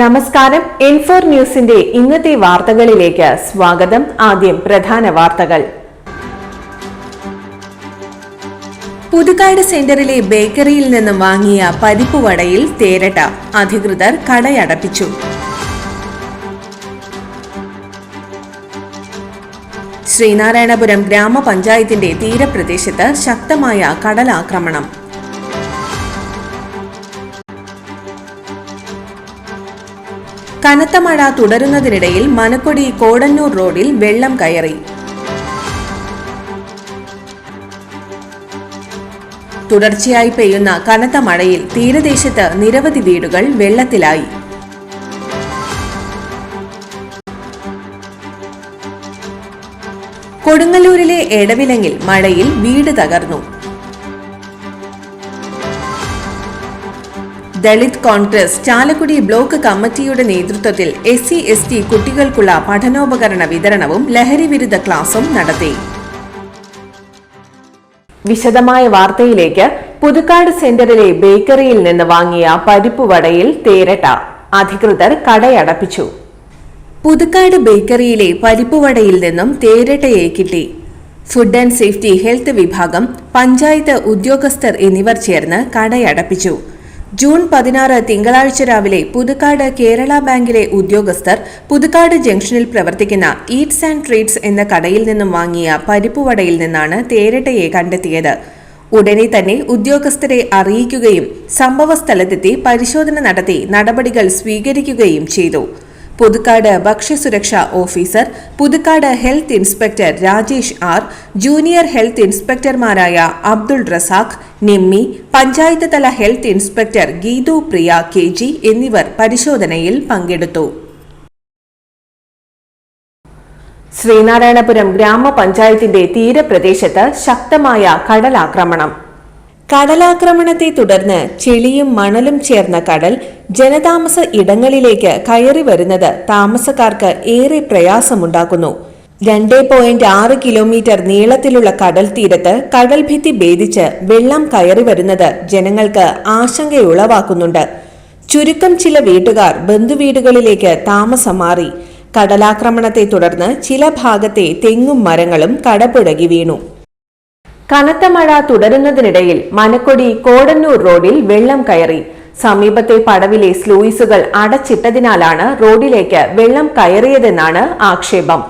നമസ്കാരം. എൻഫോർ ന്യൂസിന്റെ ഇന്നത്തെ വാർത്തകളിലേക്ക് സ്വാഗതം. ആദ്യം പ്രധാന വാർത്തകൾ. പുതുക്കാട് സെന്ററിലെ ബേക്കറിയിൽ നിന്നും വാങ്ങിയ പരിപ്പ് വടയിൽ തേരട്ട. അധികൃതർ കടയടപ്പിച്ചു. ശ്രീനാരായണപുരം ഗ്രാമപഞ്ചായത്തിന്റെ തീരപ്രദേശത്ത് ശക്തമായ കടലാക്രമണം. കനത്ത മഴ തുടരുന്നതിനിടയിൽ മനക്കൊടി കോടന്നൂർ റോഡിൽ വെള്ളം കയറി. തുടർച്ചയായി പെയ്യുന്ന കനത്ത മഴയിൽ തീരദേശത്ത് നിരവധി വീടുകൾ വെള്ളത്തിലായി. കൊടുങ്ങല്ലൂരിലെ എടവിലങ്ങിൽ മഴയിൽ വീട് തകർന്നു. ദളിത് കോൺഗ്രസ് ചാലക്കുടി ബ്ലോക്ക് കമ്മിറ്റിയുടെ നേതൃത്വത്തിൽ എസ് സി എസ് ടി കുട്ടികൾക്കുള്ള പഠനോപകരണ വിതരണവും ലഹരി വിരുദ്ധ ക്ലാസും നടത്തി. വിശദമായ വാർത്തയിലേക്ക് പുതുക്കാട് സെന്ററിലെ ബേക്കറിയിൽ നിന്ന് വാങ്ങിയ പരിപ്പ് വടയിൽ തേരട്ട. അധികൃതർ കടയടപ്പിച്ചു. പുതുക്കാട് ബേക്കറിയിലെ പരിപ്പ് വടയിൽ നിന്നും തേരട്ടയെ കിട്ടി. ഫുഡ് ആൻഡ് സേഫ്റ്റി ഹെൽത്ത് വിഭാഗം പഞ്ചായത്ത് ഉദ്യോഗസ്ഥർ എന്നിവർ ചേർന്ന് കടയടപ്പിച്ചു. ജൂൺ പതിനാറ് തിങ്കളാഴ്ച രാവിലെ പുതുക്കാട് കേരള ബാങ്കിലെ ഉദ്യോഗസ്ഥർ പുതുക്കാട് ജംഗ്ഷനിൽ പ്രവർത്തിക്കുന്ന ഈറ്റ്സ് ആൻഡ് ട്രീറ്റ്സ് എന്ന കടയിൽ നിന്നും വാങ്ങിയ പരിപ്പുവടയിൽ നിന്നാണ് തേരട്ടയെ കണ്ടെത്തിയത്. ഉടനെ തന്നെ ഉദ്യോഗസ്ഥരെ അറിയിക്കുകയും സംഭവസ്ഥലത്തെത്തി പരിശോധന നടത്തി നടപടികൾ സ്വീകരിക്കുകയും ചെയ്തു. പുതുക്കാട് ഭക്ഷ്യസുരക്ഷ officer Puthukkad health inspector Rajesh R junior health ഇൻസ്പെക്ടർമാരായ Abdul Razak Nimmi panchayat തല health inspector Geethu Priya K G എന്നിവർ പരിശോധനയിൽ പങ്കെടുത്തു. ശ്രീനാരായണപുരം ഗ്രാമപഞ്ചായത്തിന്റെ തീരപ്രദേശത്ത് ശക്തമായ കടലാക്രമണം. കടലാക്രമണത്തെ തുടർന്ന് ചെളിയും മണലും ചേർന്ന കടൽ ജനതാമസ ഇടങ്ങളിലേക്ക് കയറി വരുന്നത് താമസക്കാർക്ക് ഏറെ പ്രയാസമുണ്ടാക്കുന്നു. രണ്ട് പോയിന്റ് ആറ് കിലോമീറ്റർ നീളത്തിലുള്ള കടൽ തീരത്ത് കടൽ ഭിത്തി ഭേദിച്ച് വെള്ളം കയറി വരുന്നത് ജനങ്ങൾക്ക് ആശങ്കയുളവാക്കുന്നുണ്ട്. ചുരുക്കം ചില വീട്ടുകാർ ബന്ധുവീടുകളിലേക്ക് താമസം മാറി കടലാക്രമണത്തെ തുടർന്ന് ചില ഭാഗത്തെ തെങ്ങും മരങ്ങളും കടപുഴകി വീണു. കനത്ത മഴ തുടരുന്നതിനിടയിൽ മനക്കൊടി കോടന്നൂർ റോഡിൽ വെള്ളം കയറി. സമീപത്തെ പടവിലെ സ്ലൂയിസുകൾ അടച്ചിട്ടതിനാലാണ് റോഡിലേക്ക് വെള്ളം കയറിയതെന്നാണ് ആക്ഷേപം.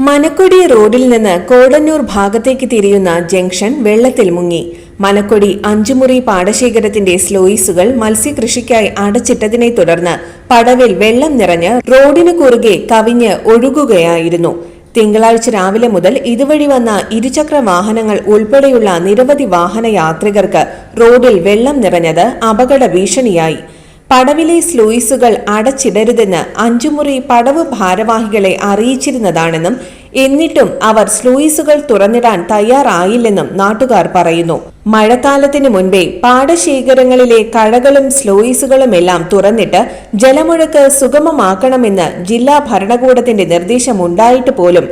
മനക്കൊടി റോഡിൽ നിന്ന് കോടന്നൂർ ഭാഗത്തേക്ക് തിരിയുന്ന ജംഗ്ഷൻ വെള്ളത്തിൽ മുങ്ങി. മനക്കൊടി അഞ്ചുമുറി പാടശേഖരത്തിന്റെ സ്ലോയിസുകൾ മത്സ്യകൃഷിക്കായി അടച്ചിട്ടതിനെ തുടർന്ന് പടവിൽ വെള്ളം നിറഞ്ഞ് റോഡിനു കുറുകെ കവിഞ്ഞ് ഒഴുകുകയായിരുന്നു. തിങ്കളാഴ്ച രാവിലെ മുതൽ ഇതുവഴി വന്ന ഇരുചക്ര വാഹനങ്ങൾ ഉൾപ്പെടെയുള്ള നിരവധി വാഹന യാത്രികർക്ക് റോഡിൽ വെള്ളം നിറഞ്ഞത് അപകട ഭീഷണിയായി. പടവിലെ സ്ലൂയിസുകൾ അടച്ചിടരുതെന്ന് അഞ്ചുമുറി പടവ് ഭാരവാഹികളെ അറിയിച്ചിരുന്നതാണെന്നും എന്നിട്ടും അവർ സ്ലൂയിസുകൾ തുറന്നിടാൻ തയ്യാറായില്ലെന്നും നാട്ടുകാർ പറയുന്നു. മഴക്കാലത്തിന് മുൻപേ പാടശേഖരങ്ങളിലെ കഴകളും സ്ലൂയിസുകളുമെല്ലാം തുറന്നിട്ട് ജലമൊഴുക്ക് സുഗമമാക്കണമെന്ന് ജില്ലാ ഭരണകൂടത്തിന്റെ നിർദ്ദേശമുണ്ടായിട്ട് പോലും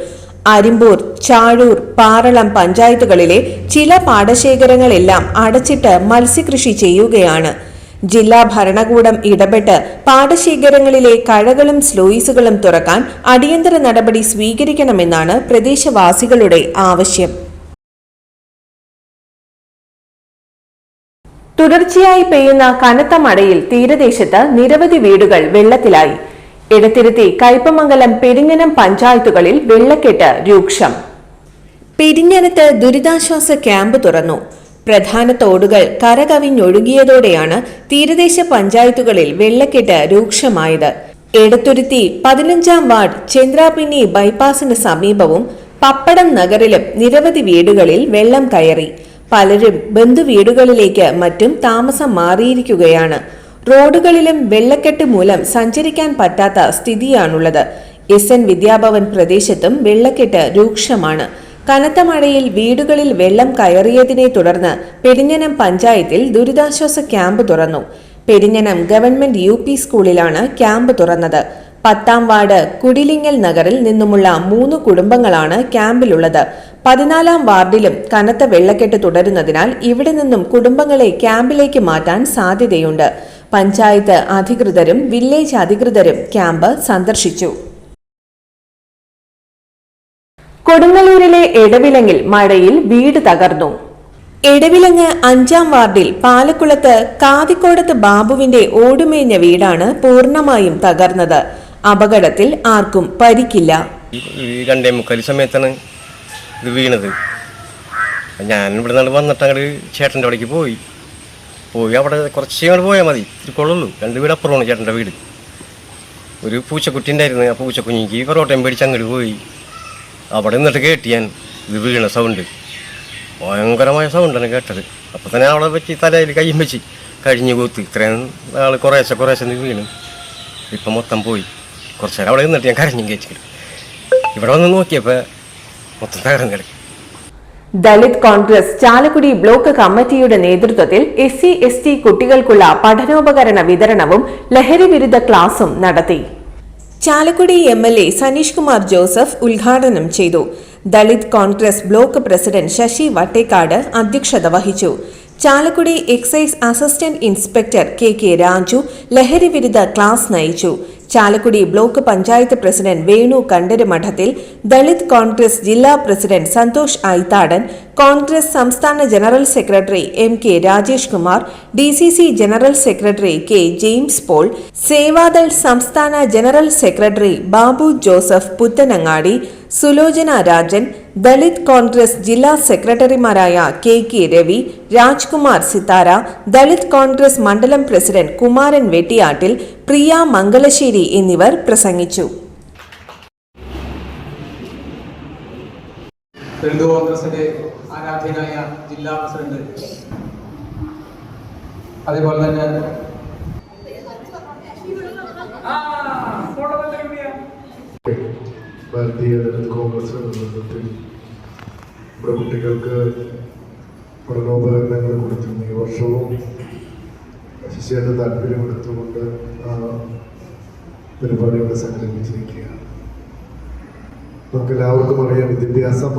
അരിമ്പൂർ ചാഴൂർ പാറളം പഞ്ചായത്തുകളിലെ ചില പാടശേഖരങ്ങളെല്ലാം അടച്ചിട്ട് മത്സ്യകൃഷി ചെയ്യുകയാണ്. ജില്ലാ ഭരണകൂടം ഇടപെട്ട് പാടശേഖരങ്ങളിലെ കഴകളും സ്ലോയിസുകളും തുറക്കാൻ അടിയന്തര നടപടി സ്വീകരിക്കണമെന്നാണ് പ്രദേശവാസികളുടെ ആവശ്യം. തുടർച്ചയായി പെയ്യുന്ന കനത്ത മഴയിൽ തീരദേശത്ത് നിരവധി വീടുകൾ വെള്ളത്തിലായി. ഇടത്തിരുത്തി കയ്പമംഗലം പെരിങ്ങനം പഞ്ചായത്തുകളിൽ വെള്ളക്കെട്ട് രൂക്ഷം. പെരിഞ്ഞനത്ത് ദുരിതാശ്വാസ ക്യാമ്പ് തുറന്നു. പ്രധാന തോടുകൾ കരകവിഞ്ഞൊഴുകിയതോടെയാണ് തീരദേശ പഞ്ചായത്തുകളിൽ വെള്ളക്കെട്ട് രൂക്ഷമായത്. എടത്തുരുത്തി പതിനഞ്ചാം വാർഡ് ചന്ദ്രാപിന്നി ബൈപ്പാസിന് സമീപവും പപ്പടം നഗറിലും നിരവധി വീടുകളിൽ വെള്ളം കയറി. പലരും ബന്ധുവീടുകളിലേക്ക് മറ്റും താമസം മാറിയിരിക്കുകയാണ്. റോഡുകളിലും വെള്ളക്കെട്ട് മൂലം സഞ്ചരിക്കാൻ പറ്റാത്ത സ്ഥിതിയാണുള്ളത്. എസ് എൻ വിദ്യാഭവൻ പ്രദേശത്തും വെള്ളക്കെട്ട് രൂക്ഷമാണ്. കനത്ത മഴയിൽ വീടുകളിൽ വെള്ളം കയറിയതിനെ തുടർന്ന് പെരിഞ്ഞനം പഞ്ചായത്തിൽ ദുരിതാശ്വാസ ക്യാമ്പ് തുറന്നു. പെരിഞ്ഞനം ഗവൺമെന്റ് യു പി സ്കൂളിലാണ് ക്യാമ്പ് തുറന്നത്. പത്താം വാർഡ് കുടിലിങ്ങൽ നഗറിൽ നിന്നുമുള്ള മൂന്ന് കുടുംബങ്ങളാണ് ക്യാമ്പിലുള്ളത്. പതിനാലാം വാർഡിലും കനത്ത വെള്ളക്കെട്ട് തുടരുന്നതിനാൽ ഇവിടെ നിന്നും കുടുംബങ്ങളെ ക്യാമ്പിലേക്ക് മാറ്റാൻ സാധ്യതയുണ്ട്. പഞ്ചായത്ത് അധികൃതരും വില്ലേജ് അധികൃതരും ക്യാമ്പ് സന്ദർശിച്ചു. കൊടുങ്ങല്ലൂരിലെ എടവിലങ്ങിൽ മഴയിൽ വീട് തകർന്നു. എടവിലങ്ങ് അഞ്ചാം വാർഡിൽ പാലക്കുളത്ത് കാതിക്കോടത്ത് ബാബുവിന്റെ ഓടുമേഞ്ഞ വീടാണ് പൂർണമായും തകർന്നത്. അപകടത്തിൽ ആർക്കും പരിക്കില്ല. രണ്ടേ മുക്കാൽ സമയത്താണ് ഇത് വീണത്. ഞാൻ ഇവിടെ നിന്ന് വന്നിട്ട് അങ്ങോട്ട് ചേട്ടന്റെ അവിടേക്ക് പോയി. പോയി അവിടെ കുറച്ച് അങ്ങോട്ട് പോയാൽ മതി. ഇരിക്കുള്ളൂ. രണ്ട് വീട് അപ്പുറമാണ് ചേട്ടന്റെ വീട്. ഒരു പൂച്ചക്കുട്ടി ഉണ്ടായിരുന്നു. ആ പൂച്ചക്കുഞ്ഞിക്ക് പൊറോട്ടയും പേടിച്ച് അങ്ങോട്ട് പോയി. അവിടെ നിന്നിട്ട് കേട്ടി ഞാൻ ഇത് വീണ സൗണ്ട്. ഭയങ്കരമായ സൗണ്ടാണ് കേട്ടത്. അപ്പോൾ തന്നെ അവളെ വെച്ച് തലയിൽ കയ്യും വെച്ച് കഴിഞ്ഞ് കൂത്ത്. ഇത്രയും നാൾ കുറേശ്ശെ കുറേശ്ശെ വീണു. ഇപ്പം മൊത്തം പോയി. കുറച്ച് നേരം അവിടെ നിന്നിട്ട് ഞാൻ കരഞ്ഞും കേച്ചിട്ട് ഇവിടെ വന്ന് നോക്കിയപ്പോൾ മൊത്തം തകർന്നു കിടക്കും. ദളിത് കോൺഗ്രസ് ചാലക്കുടി ബ്ലോക്ക് കമ്മിറ്റിയുടെ നേതൃത്വത്തിൽ എസ് സി എസ് ടി കുട്ടികൾക്കുള്ള പഠനോപകരണ വിതരണവും ലഹരി വിരുദ്ധ ക്ലാസും നടത്തി. Chalakudy M L A Saneesh Kumar Joseph ഉദ്ഘാടനം ചെയ്തു. ദളിത് കോൺഗ്രസ് ബ്ലോക്ക് പ്രസിഡന്റ് ശശി വട്ടേക്കാട് അധ്യക്ഷത വഹിച്ചു. Chalakudy excise assistant inspector K K Raju ലഹരി വിരുദ്ധ ക്ലാസ് നയിച്ചു. ചാലക്കുടി ബ്ലോക്ക് പഞ്ചായത്ത് പ്രസിഡന്റ് വേണു കണ്ടരുമഠത്തിൽ ദളിത് കോൺഗ്രസ് ജില്ലാ പ്രസിഡന്റ് സന്തോഷ് ഐത്താടൻ കോൺഗ്രസ് സംസ്ഥാന general secretary M K Rajesh Kumar D C C general secretary K James Paul Sevadal സംസ്ഥാന general secretary Babu Joseph Puthenangadi Sulochana Rajan Dalit Congress ജില്ലാ സെക്രട്ടറിമാരായ കെ കെ രവി രാജ്കുമാർ സിത്താര ദളിത് കോൺഗ്രസ് മണ്ഡലം president Kumaran Vettiyattil Priya Mangalassery എന്നിവർ പ്രസംഗിച്ചു. ദളിത് കോൺഗ്രസിന്റെ ആരാധ്യനായ ജില്ലാ പ്രസിഡന്റ്. അതേപോലെ തന്നെ ഭാരതീയ ജനത കോൺഗ്രസിന്റെ നേതൃത്വത്തിൽ ഇവിടെ കുട്ടികൾക്ക് പഠനോപകരണങ്ങൾ കൊടുത്തിരുന്നു ഈ വർഷവും ശിശുവിന്റെ താല്പര്യമെടുത്തുകൊണ്ട് ആ പരിപാടികൾ സംഘടിപ്പിച്ചിരിക്കുകയാണ്. നമുക്ക് എല്ലാവർക്കും അറിയാം വിദ്യാഭ്യാസം.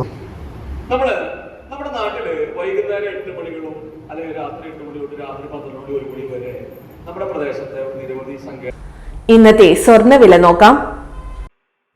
നമ്മൾ നമ്മുടെ നാട്ടിൽ വൈകുന്നേരം എട്ട് മണികളും അല്ലെങ്കിൽ രാത്രി എട്ട് മണി തൊട്ട് രാത്രി പന്ത്രണ്ട് മണി ഒരു മണി വരെ നമ്മുടെ പ്രദേശത്തെ നിരവധി സംഖ്യ ഇന്നത്തെ സ്വർണവില നോക്കാം.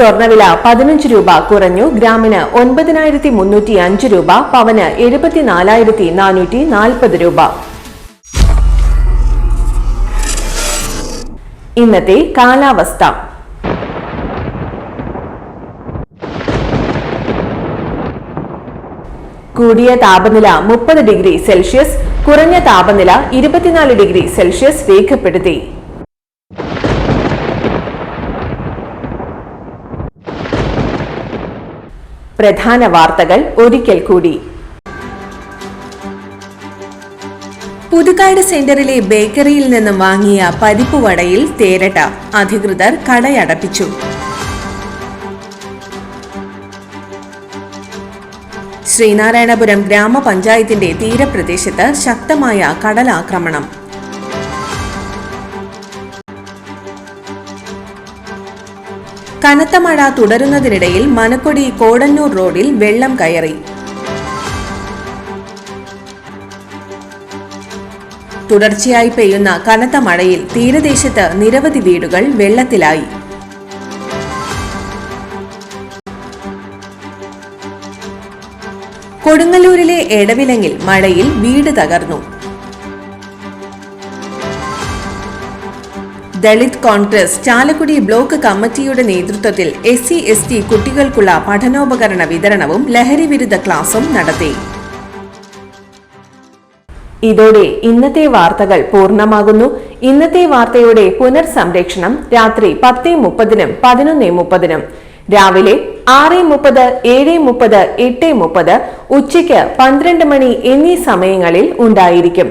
സ്വർണവില പതിനഞ്ച് രൂപ കുറഞ്ഞു. ഗ്രാമിന് ഒൻപതിനായിരത്തി മുന്നൂറ്റി അഞ്ച് രൂപ പവന് എഴുപത്തിനാലായിരത്തി നാനൂറ്റി നാൽപ്പത് രൂപ. ഇന്നത്തെ കാലാവസ്ഥ. കൂടിയ താപനില മുപ്പത് ഡിഗ്രി സെൽഷ്യസ് കുറഞ്ഞ താപനില ഇരുപത്തിനാല് ഡിഗ്രി സെൽഷ്യസ് രേഖപ്പെടുത്തി. പ്രധാന വാർത്തകൾ ഒരിക്കൽ കൂടി. പുതുക്കാട് സെന്ററിലെ ബേക്കറിയിൽ നിന്നും വാങ്ങിയ പരിപ്പ് വടയിൽ തേരട്ട. അധികൃതർ കടയടപ്പിച്ചു. ശ്രീനാരായണപുരം ഗ്രാമപഞ്ചായത്തിന്റെ തീരപ്രദേശത്ത് ശക്തമായ കടലാക്രമണം. കനത്ത മഴ തുടരുന്നതിനിടയിൽ മനക്കൊടി കോടന്നൂർ റോഡിൽ വെള്ളം കയറി. തുടർച്ചയായി പെയ്യുന്ന കനത്ത മഴയിൽ തീരദേശത്ത് നിരവധി വീടുകൾ വെള്ളത്തിലായി. കൊടുങ്ങല്ലൂരിലെ എടവിലങ്ങിൽ മഴയിൽ വീട് തകർന്നു. ദളിത് കോൺഗ്രസ് ചാലക്കുടി ബ്ലോക്ക് കമ്മിറ്റിയുടെ നേതൃത്വത്തിൽ എസ് സി എസ് ടി കുട്ടികൾക്കുള്ള പഠനോപകരണ വിതരണവും ലഹരി വിരുദ്ധ ക്ലാസും നടത്തി. ഇതോടെ ഇന്നത്തെ വാർത്തകൾ പൂർണമാകുന്നു. ഇന്നത്തെ വാർത്തയുടെ പുനർസംരക്ഷണം രാത്രി പത്ത് മുപ്പതിനും പതിനൊന്ന് മുപ്പതിനും. രാവിലെ ആറ് മുപ്പത് ഏഴ് മുപ്പത് എട്ട് മുപ്പത് ഉച്ചയ്ക്ക് പന്ത്രണ്ട് മണി എന്നീ സമയങ്ങളിൽ ഉണ്ടായിരിക്കും.